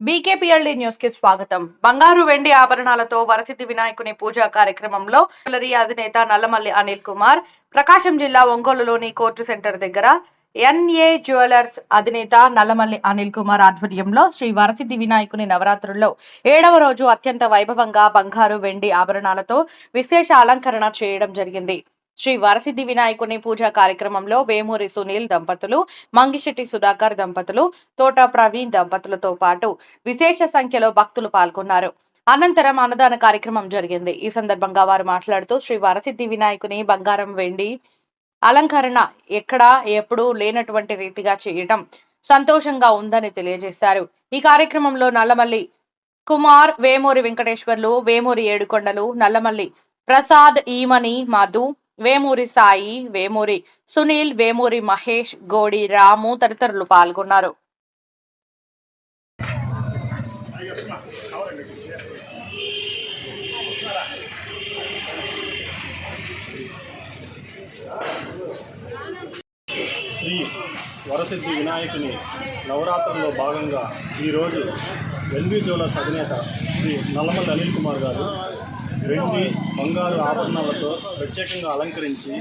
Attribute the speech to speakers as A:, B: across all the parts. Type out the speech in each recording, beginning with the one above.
A: బీకేపీఎల్డీ న్యూస్కి స్వాగతం. బంగారు వెండి ఆభరణాలతో వరసిద్ధి వినాయకుని పూజా కార్యక్రమంలో అధినేత నల్లమల్లి అనిల్ కుమార్ ప్రకాశం జిల్లా ఒంగోలులోని కోర్టు సెంటర్ దగ్గర ఎన్ఏ జ్యువెలర్స్ అధినేత నల్లమల్లి అనిల్ కుమార్ ఆధ్వర్యంలో శ్రీ వరసిద్ధి వినాయకుని నవరాత్రుల్లో ఏడవ రోజు అత్యంత వైభవంగా బంగారు వెండి ఆభరణాలతో విశేష అలంకరణ చేయడం జరిగింది. శ్రీ వరసిద్ధి వినాయకుని పూజా కార్యక్రమంలో వేమూరి సునీల్ దంపతులు మంగిశెట్టి సుధాకర్ దంపతులు తోట ప్రవీణ్ దంపతులతో పాటు విశేష సంఖ్యలో భక్తులు పాల్గొన్నారు. అనంతరం అన్నదాన కార్యక్రమం జరిగింది. ఈ సందర్భంగా వారు మాట్లాడుతూ శ్రీ వరసిద్ధి వినాయకుని బంగారం వెండి అలంకరణ ఎక్కడా ఎప్పుడూ లేనటువంటి రీతిగా చేయటం సంతోషంగా ఉందని తెలియజేశారు. ఈ కార్యక్రమంలో నల్లమల్లి కుమార్ వేమూరి వెంకటేశ్వర్లు వేమూరి ఏడుకొండలు నల్లమల్లి ప్రసాద్ ఈమని మధు వేమూరి సాయి వేమూరి సునీల్ వేమూరి మహేష్ గోడి రాము తదితరులు పాల్గొన్నారు.
B: శ్రీ వరసిద్ధి వినాయకుని నవరాత్రుల్లో భాగంగా ఈరోజు ఎల్వి జ్యువెలర్స్ అధినేత శ్రీ నల్లమల్లి అనిల్ కుమార్ గారు వెండి బంగారు ఆభరణాలతో ప్రత్యేకంగా అలంకరించి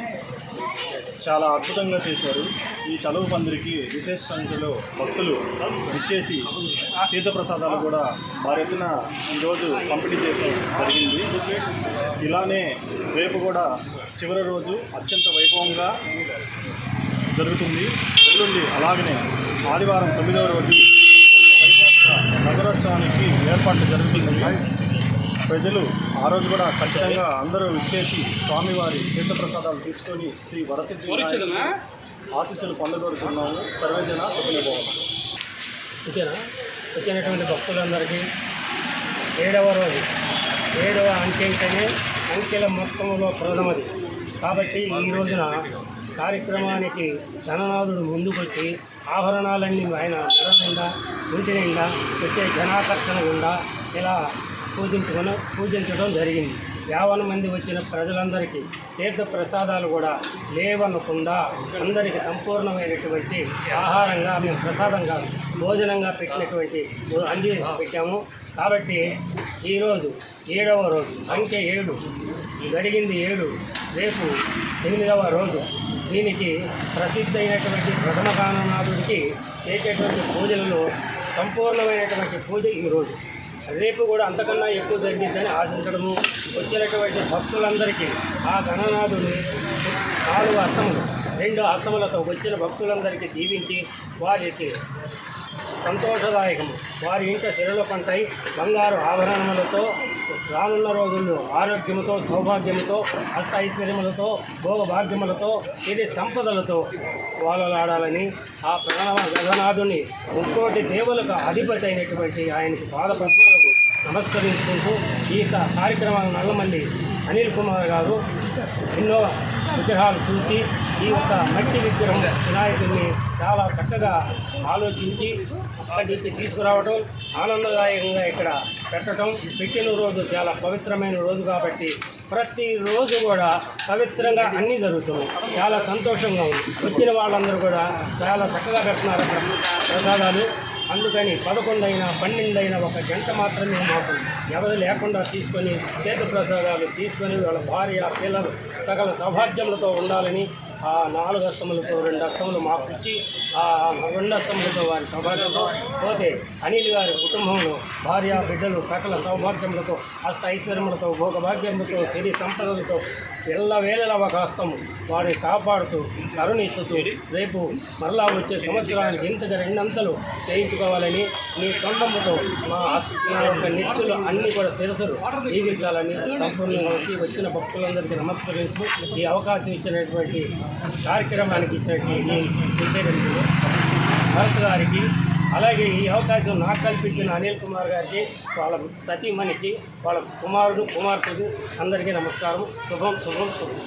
B: చాలా అద్భుతంగా చేశారు. ఈ చలువు పందిరికి విశేష సంఖ్యలో భక్తులు ఇచ్చేసి తీర్థప్రసాదాలు కూడా భారీ ఎత్తున ఈరోజు పంపిణీ చేయడం జరిగింది. ఇలానే రేపు కూడా చివరి రోజు అత్యంత వైభవంగా జరుగుతుంది. ఎల్లుండి అలాగనే ఆదివారం తొమ్మిదవ రోజు వైభవంగా నగరోత్సవానికి ఏర్పాట్లు జరుగుతున్నాయి. ప్రజలు ఆ రోజు కూడా ఖచ్చితంగా అందరూ ఇచ్చేసి స్వామివారి తీర్థప్రసాదాలు తీసుకొని శ్రీ వరసిద్ధి ఆశీస్సులు పొందగోరుతున్నాము సర్వేజన సుఖనిపోవాలి
C: ఓకేనా? వచ్చినటువంటి భక్తులందరికీ ఏడవ రోజు ఏడవ అంకెంటనే అంకెల మొత్తంలో ప్రథమది. కాబట్టి ఈ రోజున కార్యక్రమానికి జననాథుడు ముందుకొచ్చి ఆభరణాలన్నీ ఆయన మెడ నిండా ఇంటి నిండా వచ్చే జనాకర్షణ గుండా ఇలా పూజించుకొని పూజించడం జరిగింది. యావన మంది వచ్చిన ప్రజలందరికీ తీర్థ ప్రసాదాలు కూడా లేవనకుండా అందరికీ సంపూర్ణమైనటువంటి ఆహారంగా మేము ప్రసాదంగా భోజనంగా పెట్టినటువంటి అంది పెట్టాము. కాబట్టి ఈరోజు ఏడవ రోజు అంకె ఏడు జరిగింది ఏడు రేపు ఎనిమిదవ రోజు. దీనికి ప్రసిద్ధి అయినటువంటి ప్రథమ కాననాథుడికి చేసేటువంటి పూజలలో సంపూర్ణమైనటువంటి పూజ ఈరోజు రేపు కూడా అంతకన్నా ఎక్కువ జరిగిద్దని ఆశించడము. వచ్చినటువంటి భక్తులందరికీ ఆ గణనాథుని నాలుగు అర్థములు రెండు అర్థములతో వచ్చిన భక్తులందరికీ దీవించి వారికి సంతోషదాయకము. వారి ఇంట శిరల పంటై బంగారు ఆభరణములతో రానున్న రోజుల్లో ఆరోగ్యముతో సౌభాగ్యముతో అష్ట ఐశ్వర్యములతో భోగభాగ్యములతో ఇది సంపదలతో వాళ్ళలాడాలని ఆ ప్రాణ గగనాథుని ముక్కోటి దేవులకు అధిపతి అయినటువంటి ఆయనకి పాద పద్మాలకు నమస్కరించుకుంటూ ఈ కార్యక్రమాలను నల్లమల్లి అనిల్ కుమార్ గారు ఎన్నో విగ్రహాలు చూసి ఈ యొక్క మట్టి విగ్రహం వినాయకుడిని చాలా చక్కగా ఆలోచించి అక్కడి నుంచి తీసుకురావడం ఆనందదాయకంగా ఇక్కడ పెట్టడం పెట్టిన రోజు చాలా పవిత్రమైన రోజు కాబట్టి ప్రతిరోజు కూడా పవిత్రంగా అన్నీ జరుగుతున్నాయి చాలా సంతోషంగా ఉంది. వచ్చిన వాళ్ళందరూ కూడా చాలా చక్కగా పెడుతున్నారు ప్రసాదాలు. అందుకని పదకొండైనా పన్నెండైనా ఒక గంట మాత్రమే మాకు వ్యవధి లేకుండా తీసుకొని తీర్థ ప్రసాదాలు తీసుకొని వాళ్ళ భార్య పిల్లలు సకల సౌభాగ్యములతో ఉండాలని ఆ నాలుగు అస్తములతో రెండు అస్తములు మాకు ఇచ్చి ఆ రెండు అస్తములతో వారి సౌభాగ్యంతో పోతే అనిల్ గారి కుటుంబంలో భార్య బిడ్డలు సకల సౌభాగ్యములతో అష్ట ఐశ్వర్యములతో భోగభాగ్యములతో సిరి సంపదలతో ఎల్ల వేళల వారిని కాపాడుతూ కరుణిస్తూ రేపు మరలా వచ్చే సంవత్సరానికి ఇంతగా రెండంతలు చేయించుకోవాలని నీ తొండముతో మా నా యొక్క నిత్యులు అన్నీ కూడా తెలుసులు జీవించాలని సంపూర్ణంగా వచ్చిన భక్తులందరికీ నమస్కరిస్తూ ఈ అవకాశం ఇచ్చినటువంటి కార్యక్రమానికి ఇచ్చినటువంటి భరత్ గారికి అలాగే ఈ అవకాశం నాకు కల్పించిన అనిల్ కుమార్ గారికి వాళ్ళ సతీమణికి వాళ్ళ కుమారుడు కుమార్తెకు అందరికీ నమస్కారం. శుభం శుభం శుభం.